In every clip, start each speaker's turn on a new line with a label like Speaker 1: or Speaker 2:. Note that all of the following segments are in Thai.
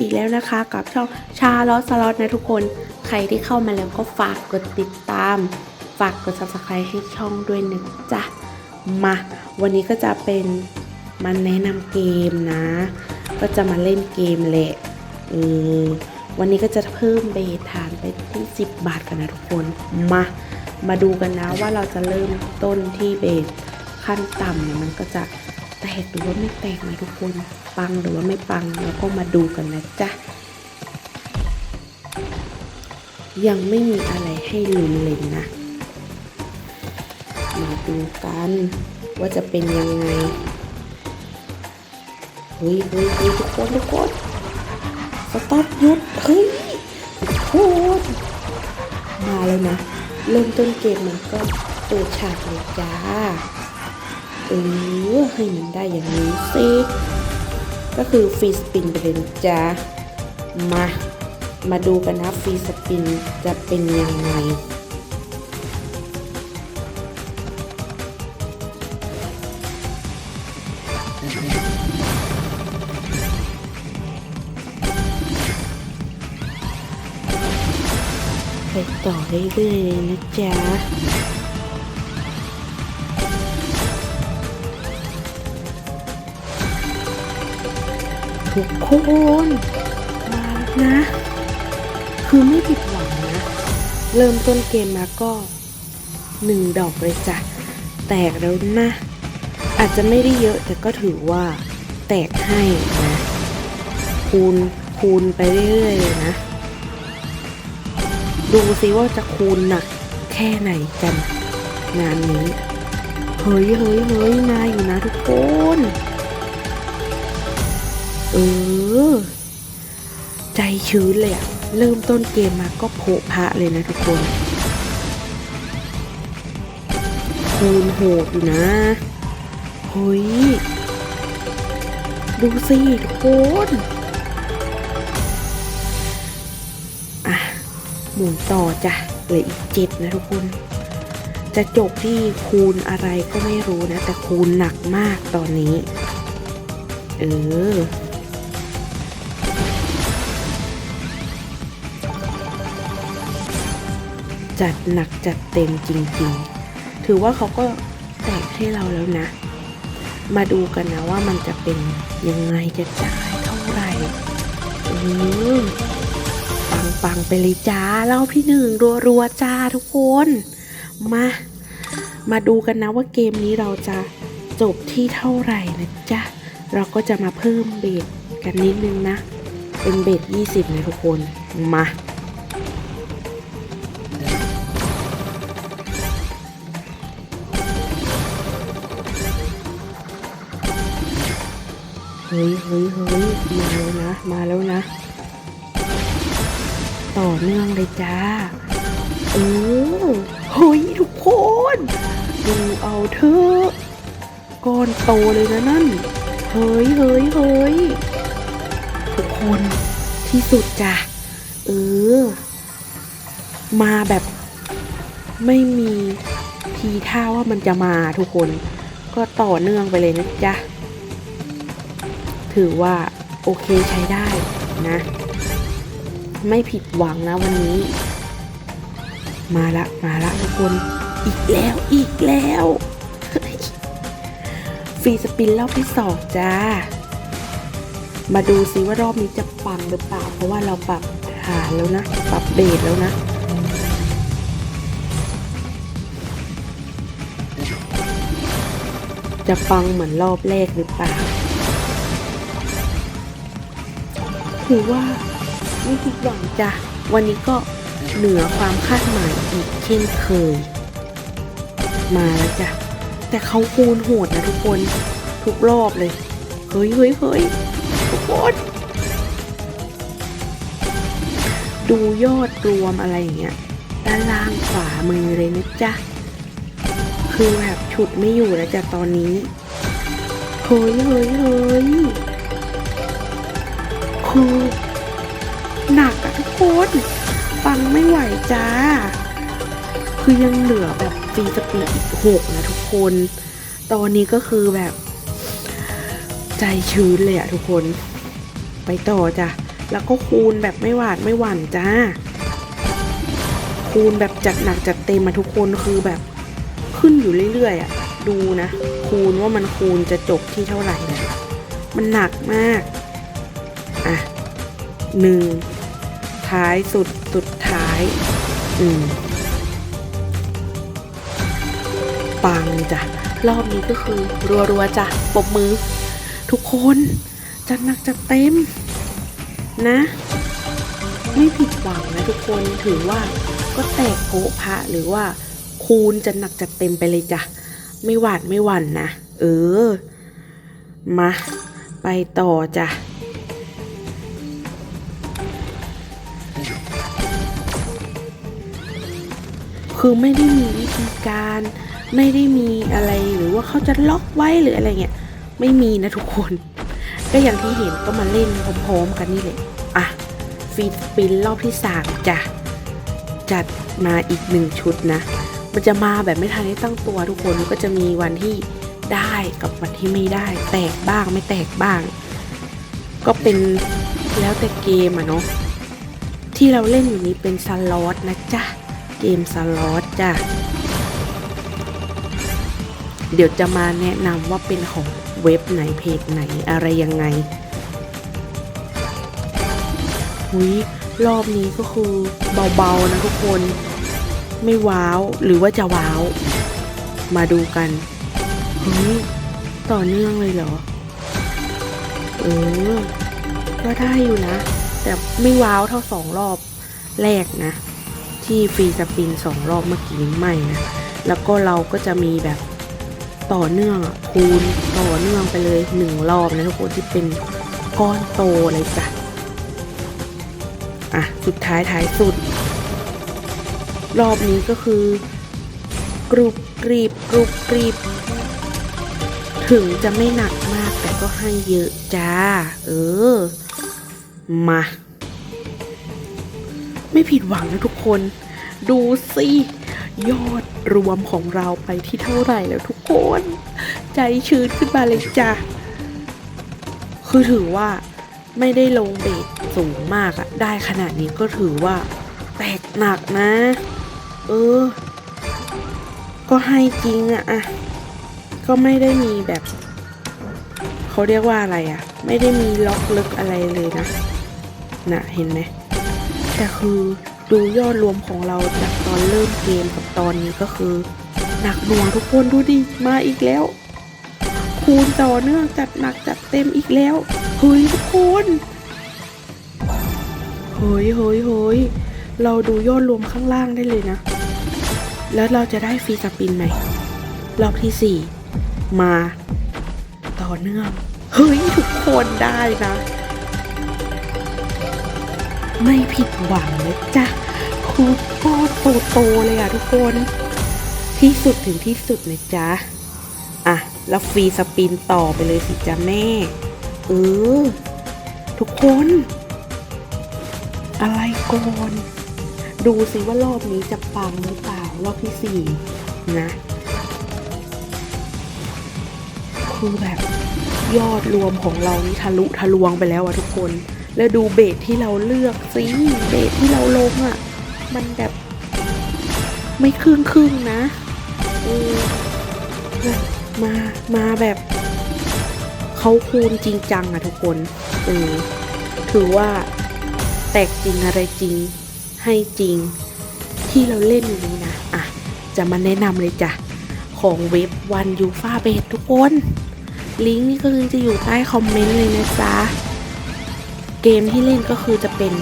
Speaker 1: อีกแล้วนะคะ กับช่องชาลอสลอตนะทุกคน ใครที่เข้ามาแล้วก็ฝากกดติดตาม ฝากกด subscribe ให้ช่องด้วยนะจ๊ะ มา วันนี้ก็จะเป็นมันแนะนำเกมนะ ก็จะมาเล่นเกมแหละออวันนี้ก็จะเพิ่มเบสฐานไปที่ 10 บาทกันนะทุกคน มา มาดูกันนะว่าเราจะเริ่มต้นที่เบสขั้นต่ำเนี่ยมันก็จะ แตกหรือว่าไม่แตกนะทุกคน ปังหรือว่าไม่ปังแล้วก็มาดูกันนะจ๊ะ ยังไม่มีอะไรให้ลุ้นเลยนะ มาดูกันว่าจะเป็นยังไงเฮ้ยเฮ้ยเฮ้ยทุกคนทุกคนสต็อปหยุดเฮ้ยทุกคนมาแล้วนะ เริ่มต้นเกมมันก็เปิดฉากเลยจ้า เออให้มันได้อย่างนี้สิก็คือฟรีสปินไปเลยนะจ้ามา มาดูกันนะฟรีสปินจะเป็นยังไงไปต่อเรื่อยๆนะจ๊ะ ทุกคนมาแล้วนะ คือไม่ผิดหวังนะ เริ่มต้นเกมมาก็หนึ่งดอกเลยจ้ะ แตกแล้วนะ อาจจะไม่ได้เยอะแต่ก็ถือว่า แตกให้นะ คูณคูณไปเรื่อยๆเลยนะ ดูซิว่าจะคูณหนักแค่ไหนกัน งานนี้ เฮ้ยเฮ้ยเฮ้ยมาอยู่นะทุกคน เออ ใจชื้นเลยอะเริ่มต้นเกมมาก็โผพระเลยนะทุกคนคูณโหดอยู่นะเฮ้ย ดูสิทุกคนอะหมุนต่อจ้ะเหลืออีกเจ็ดนะทุกคน จะจบที่คูณอะไรก็ไม่รู้นะ แต่คูณหนักมากตอนนี้ เออ จัดหนักจัดเต็มจริงๆ ถือว่าเขาก็แตกให้เราแล้วนะ มาดูกันนะว่ามันจะเป็นยังไงจะจ่ายเท่าไหร่เออปังปังๆไปเลยจ้าเล่าพี่หนึ่งรัวๆจ้าทุกคน มา มาดูกันนะว่าเกมนี้เราจะจบที่เท่าไหร่นะจ๊ะ เราก็จะมาเพิ่มเบสกันนิดนึงนะ เป็นเบส20นะทุกคน มา เฮ้ยเฮ้ยเฮ้ยมาแล้วนะ มาแล้วนะ ต่อเนื่องเลยจ้าเออเฮ้ยทุกคน ดูเอาเถอะก้อนโตเลยนะนั่น เฮ้ยเฮ้ยเฮ้ยทุกคนที่สุดจ้ะ เออ มาแบบไม่มีทีท่าว่ามันจะมาทุกคน ก็ต่อเนื่องไปเลยนะจ๊ะ ถือว่าโอเคใช้ได้นะ ไม่ผิดหวังนะวันนี้ มาละมาละทุกคน อีกแล้วอีกแล้วฟรีสปินรอบที่สองจ้า มาดูซิว่ารอบนี้จะปังหรือเปล่า เพราะว่าเราปรับฐานแล้วนะ ปรับเบสแล้วนะจะปังเหมือนรอบแรกหรือเปล่า ถือว่าไม่ผิดหวังจ้ะ วันนี้ก็เหนือความคาดหมายอีกเช่นเคย มาแล้วจ้ะ แต่เขาคูณโหดนะทุกคนทุกรอบเลย เฮ้ยเฮ้ยเฮ้ยทุกคนดูยอดรวมอะไรอย่างเงี้ยด้านล่างขวามือเลยนะจ๊ะ คือแบบฉุดไม่อยู่แล้วจ้ะตอนนี้ เฮ้ยเฮ้ยเฮ้ย คือ หนักอะทุกคนฟังไม่ไหวจ้า คือยังเหลือแบบฟรีสปีดอีกหกนะทุกคน ตอนนี้ก็คือแบบ ใจชื้นเลยอะทุกคน ไปต่อจ้ะ แล้วก็คูณแบบไม่หวาดไม่หวั่นจ้า คูณแบบจัดหนักจัดเต็มมาทุกคนคือแบบขึ้นอยู่เรื่อยๆอะ่ะดูนะ คูณว่ามันคูณจะจบที่เท่าไหร่เนี่ยมันหนักมาก อะหนึ่งท้ายสุดสุดท้าย อืม ปังจ้ะ รอบนี้ก็คือ รัวๆจ้ะปบมือ ทุกคน จัดหนักจัดเต็ม นะ ไม่ผิดหวังนะทุกคนถือว่าก็แตกโพพระหรือว่า คูณจะหนักจัดเต็มไปเลยจ้ะ ไม่หวาดไม่หวั่นนะ เออ มา ไปต่อจ้ะ คือไม่ได้มีวิธีการ ไม่ได้มีอะไรหรือว่าเขาจะล็อกไว้หรืออะไรเงี้ยไม่มีนะทุกคน ก็อย่างที่เห็นก็มาเล่นพร้อมๆกันนี่แหละอะฟีดปินรอบที่สามจ้ะจัดมาอีกหนึ่งชุดนะ มันจะมาแบบไม่ทันได้ตั้งตัวทุกคนก็จะมีวันที่ได้กับวันที่ไม่ได้ แตกบ้างไม่แตกบ้าง ก็เป็นแล้วแต่เกมอะเนาะที่เราเล่นอยู่นี้เป็นสล็อตนะจ๊ะ เกมสล็อตจ้ะ เดี๋ยวจะมาแนะนำว่าเป็นของเว็บไหนเพจไหนอะไรยังไงหุยรอบนี้ก็คือเบาๆนะทุกคน ไม่ว้าวหรือว่าจะว้าว มาดูกันเฮ้ยต่อเนื่องเลยเหรอ เออ ก็ได้อยู่นะ แต่ไม่ว้าวเท่าสองรอบแรกนะ ที่ฟรีสปินสองรอบเมื่อกี้ไม่นะแล้วก็เราก็จะมีแบบต่อเนื่องคูณต่อเนื่องไปเลยหนึ่งรอบนะทุกคนที่เป็นก้อนโตเลยจ้ะอะสุดท้ายท้ายสุด รอบนี้ก็คือกรุบกรีบกรุบกรีบ ถึงจะไม่หนักมากแต่ก็ให้เยอะจ้า เออ มา ไม่ผิดหวังนะทุก คนดูสิยอดรวมของเราไปที่เท่าไหร่แล้วทุกคน ใจชื้นขึ้นมาเลยจ้ะ คือถือว่าไม่ได้ลงเบสสูงมากอะได้ขนาดนี้ก็ถือว่า แตกหนักนะ เออ ก็ให้จริงอะอะก็ไม่ได้มีแบบ เขาเรียกว่าอะไรอะไม่ได้มีล็อกลึกอะไรเลยนะ น่ะเห็นไหมแต่คือ ดูยอดรวมของเราจากตอนเริ่มเกมกับตอนนี้ก็คือ หนักหน่วงทุกคนดูดิ มาอีกแล้ว คูณต่อเนื่องจัดหนักจัดเต็มอีกแล้ว เฮ้ยทุกคนเฮ้ยเฮ้ยเฮ้ยเราดูยอดรวมข้างล่างได้เลยนะ แล้วเราจะได้ฟรีสปินไหมรอบที่สี่มา ต่อเนื่อง เฮ้ย ทุกคนได้นะ ไม่ผิดหวังเลยจ้ะคือก้อนโตๆเลยอะทุกคน ที่สุดถึงที่สุดเลยจ้ะอะ แล้วฟรีสปินต่อไปเลยสิจ้ะแม่ เออ ทุกคน อะไรก่อนดูสิว่ารอบนี้จะปังหรือเปล่ารอบที่สี่นะ คือแบบยอดรวมของเรานี่ทะลุทะลวงไปแล้วอะทุกคน แล้วดูเบสที่เราเลือกสิเบสที่เราลงอะมันแบบไม่ครึ่งครึ่งนะเออมามาแบบเขาคูณจริงจังอะทุกคนเออถือว่าแตกจริงอะไรจริงให้จริงที่เราเล่นอยู่นี้นะอะจะมาแนะนำเลยจ้ะ ของเว็บวันยูฟาเบสทุกคน ลิงก์นี่ก็คือจะอยู่ใต้คอมเมนต์เลยนะจ๊ะ เกมที่เล่นก็คือจะเป็น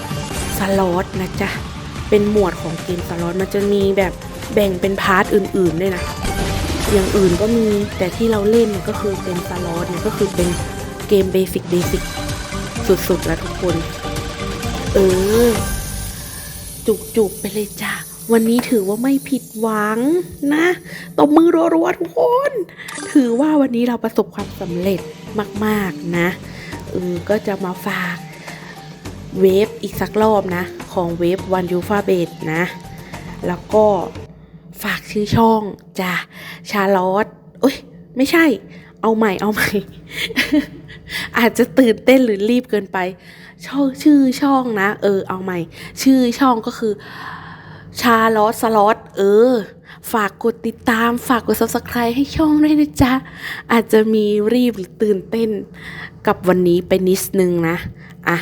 Speaker 1: สล็อตนะจ๊ะ เป็นหมวดของเกมสล็อตมันจะมีแบบแบ่งเป็นพาร์ทอื่นๆด้วยนะ อย่างอื่นก็มีแต่ที่เราเล่นเนี่ยก็คือเป็นสล็อตเนี่ยก็คือเป็นเกมเบสิกเบสิกสุดๆแล้วทุกคน เออ จุกๆไปเลยจ้ะวันนี้ถือว่าไม่ผิดหวังนะตบมือรัวๆทุกคน ถือว่าวันนี้เราประสบความสำเร็จมาก ๆนะเออก็จะมาฝาก เวฟอีกสักรอบนะ ของเวฟวันยูฟาเบดนะ แล้วก็ฝากชื่อช่องจ้ะชาลอตเอ้ย ไม่ใช่ เอาใหม่เอาใหม่ อาจจะตื่นเต้นหรือรีบเกินไปช่องชื่อช่องนะ เออ เอาใหม่ ชื่อช่องก็คือชาลอสสล็อตเออ ฝากกดติดตาม ฝากกด subscribe ให้ช่องด้วยนะจ๊ะ อาจจะมีรีบหรือตื่นเต้นกับวันนี้ไปนิดนึงนะ อะ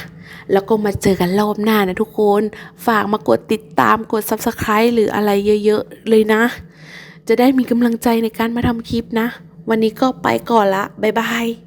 Speaker 1: แล้วก็มาเจอกันรอบหน้านะทุกคน ฝากมากดติดตามกด subscribe หรืออะไรเยอะๆเลยนะ จะได้มีกำลังใจในการมาทำคลิปนะ วันนี้ก็ไปก่อนละ บ๊ายบาย